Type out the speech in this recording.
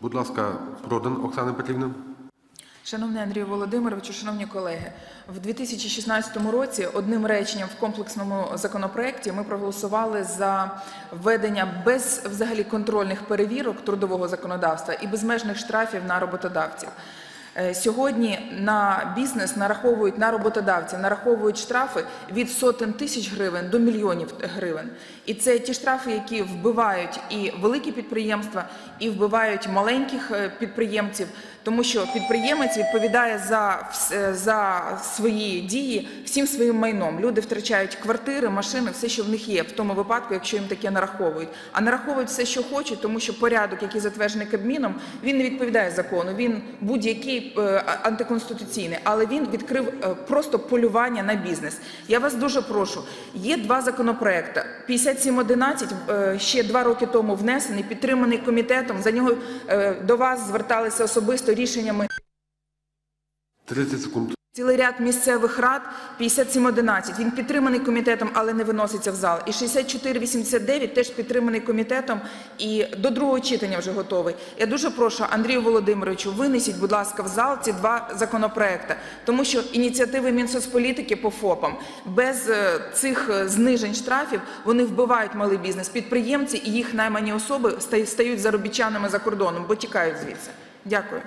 Будь ласка, Продан Оксана Петрівна. Шановний Андрію Володимировичу, шановні колеги, в 2016 році одним реченням в комплексному законопроекті ми проголосували за введення без взагалі контрольних перевірок трудового законодавства і безмежних штрафів на роботодавців. Е, Сьогодні на бізнес нараховують на роботодавців, нараховують штрафи від сотень тисяч гривень до мільйонів гривень. І це ті штрафи, які вбивають і великі підприємства, і вбивають маленьких е, підприємців, тому що підприємець відповідає за, е, за свої дії всім своїм майном. Люди втрачають квартири, машини, все, що в них є, в тому випадку, якщо їм таке нараховують. А нараховують все, що хочуть, тому що порядок, який затверджений Кабміном, він не відповідає закону. Він будь-який е, антиконституційний, але він відкрив е, просто полювання на бізнес. Я вас дуже прошу. Є два законопроекти. 5711 е, ще два роки тому внесений, підтриманий комітетом. За нього до вас зверталися особисто рішеннями 30 секунд. Цілий ряд місцевих рад 5711. Він підтриманий комітетом, але не виноситься в зал. І 6489 теж підтриманий комітетом і до другого читання вже готовий. Я дуже прошу Андрію Володимировичу, винесіть, будь ласка, в зал ці два законопроекти, тому що ініціативи Мінсоцполітики по ФОПам без е, цих е, знижень штрафів вони вбивають малий бізнес. Підприємці і їх наймані особи стають заробітчанами за кордоном, бо тікають звідси. Дякую.